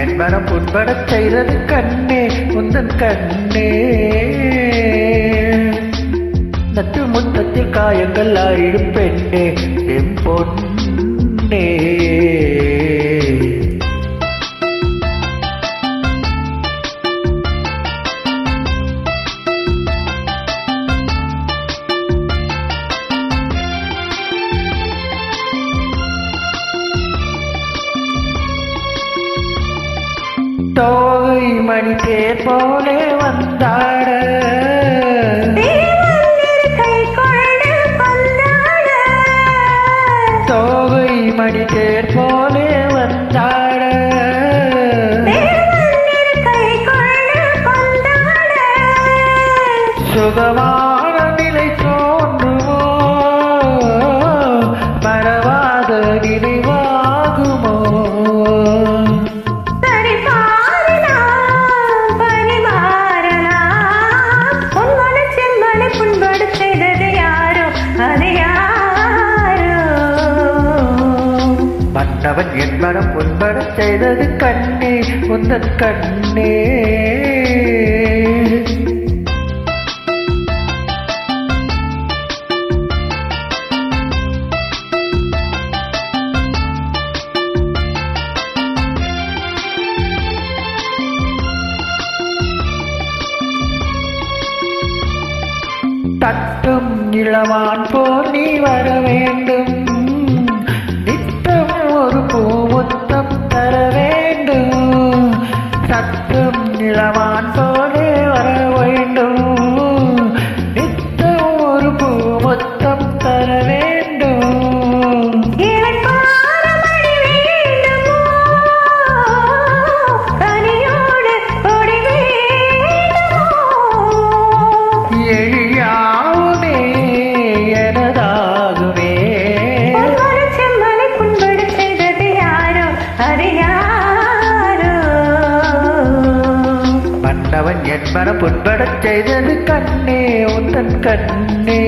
என் மனம் உட்பட செய்தது கண்ணே உந்தன் கண்ணே. நட்டு முத்தத்தில் காயங்கள் ஆயிடும் பெண்ணே என் பொண்ணே. மணி தேர் போலே வந்தாட. தோகை மணி தேர் போலே வந்தாட. சுகமா அவன் என் மனம் உன்பட செய்தது கண்ணே உந்தன் கண்ணே. தட்டும் இளவான் போர் நீ வர வேண்டும். நிலவான் என் மனம் புண்படச் செய்தது கண்ணே உந்தன் கண்ணே.